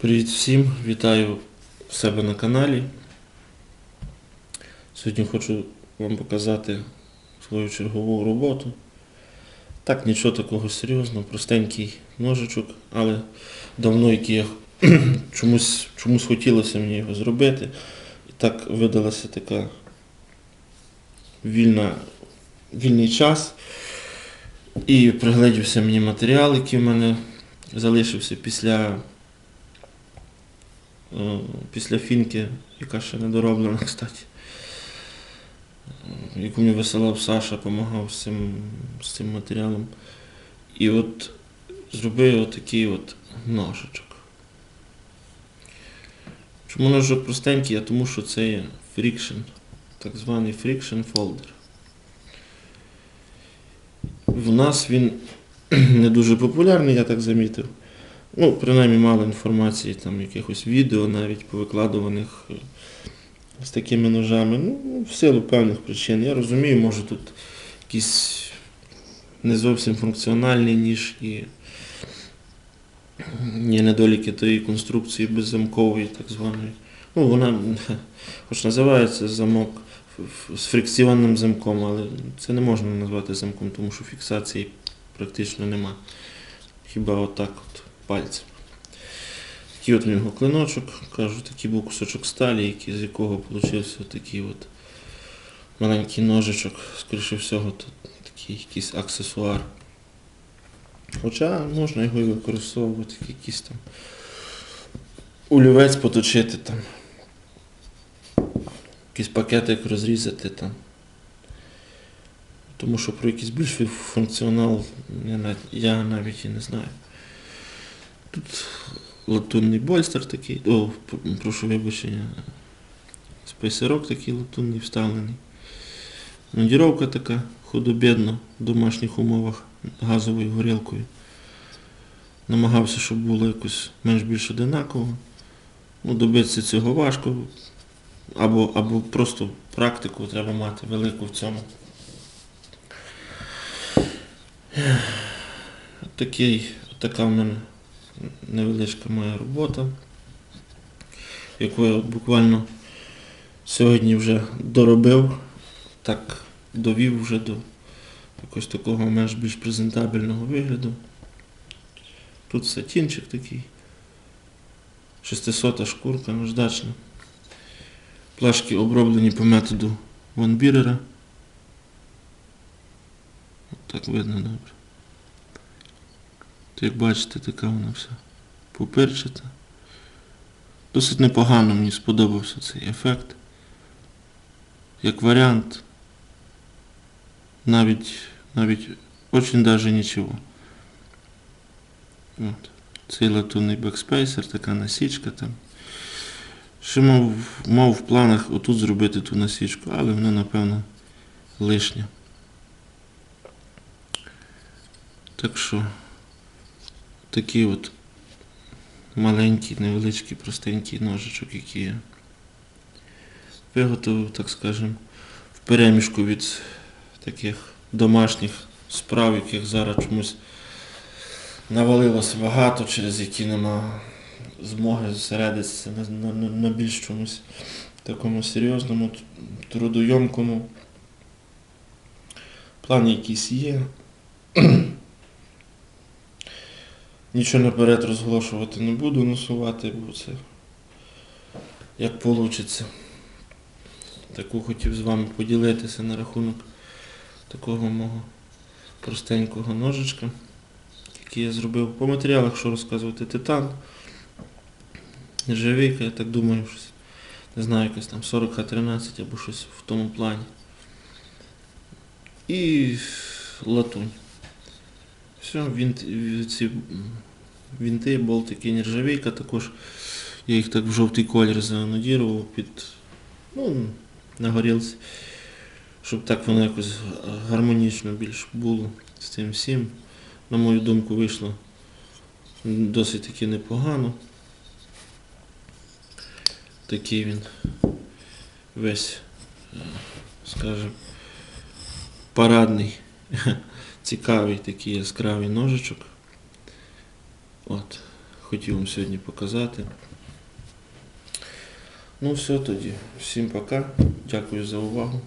Привіт всім, вітаю в себе на каналі. Сьогодні хочу вам показати свою чергову роботу. Так, нічого такого серйозного, простенький ножичок, але давно який я чомусь, чомусь хотілося мені його зробити. І так видалася така вільна, вільний час. І пригледівся мені матеріал, який в мене залишився після після фінки, яка ще не дороблена, кстати. Яку мені висилав Саша, допомагав з цим, з цим матеріалом. І от зробив отакий от ножичок. Чому ножик простенький? А тому що це є friction, так званий friction folder. В нас він не дуже популярний, я так замітив. Ну, принаймні мало інформації, там якихось відео навіть повикладуваних е, з такими ножами. Ну, в силу певних причин. Я розумію, може тут якийсь не зовсім функціональний ніж і є недоліки тої конструкції беззамкової, так званої. Ну, вона хоч називається замок з фрикціонним замком, але це не можна назвати замком, тому що фіксації практично нема. Хіба отак от пальцем. Такий от у нього клиночок, кажу, такий був кусочок сталі, який, з якого вийшов такий от маленький ножичок, скоріше всього, тут такий якийсь аксесуар. Хоча можна його і використовувати, якийсь там олівець поточити там. Якийсь пакетик розрізати там. Тому що про якийсь більш функціонал я навіть і не знаю. Тут латунний больстер такий, о, прошу вибачення, спейсерок такий латунний вставлений. Надіровка така худобідна в домашніх умовах газовою горілкою. Намагався, щоб було якось менш-більш одинаково. Ну, добитися цього важко. Або, або просто практику треба мати велику в цьому. Такий, така в мене невеличка моя робота, яку я буквально сьогодні вже доробив, так довів вже до якогось такого менш більш презентабельного вигляду. Тут сатінчик такий, 600 шкурка наждачна. Плашки оброблені по методу Ван Бірера. Так видно добре. То, як бачите, така вона вся поперчата. Досить непогано мені сподобався цей ефект. Як варіант, навіть, навіть очень даже нічого. От. Цей латунний бекспейсер, така насічка там. Ще мав, мав в планах отут зробити ту насічку, але воно, напевно, лишнє. Так що такий от маленький, невеличкий, простенький ножичок, який я виготовив, так скажемо, в переміжку від таких домашніх справ, яких зараз чомусь навалилося багато, через які нема змоги зосередитися на, на, на більш чомусь такому серйозному, трудойомкому. План якийсь є. Нічого наперед розголошувати не буду, носувати, бо це як вийде. Таку хотів з вами поділитися на рахунок такого мого простенького ножичка, який я зробив. По матеріалах, що розказувати, титан, нержавійка, я так думаю, щось, не знаю, якась там 40Х13 або щось в тому плані. І латунь. Все, він, ці вінти, болтики, нержавійка також. Я їх так в жовтий колір занодірував під ну, на горілці, щоб так воно якось гармонічно більш було з цим всім. На мою думку, вийшло досить таки непогано. Такий він весь, скажімо, парадний, цікавий такий яскравий ножичок. От. хотів вам сьогодні показати. Ну, все тоді. Всім пока. Дякую за увагу.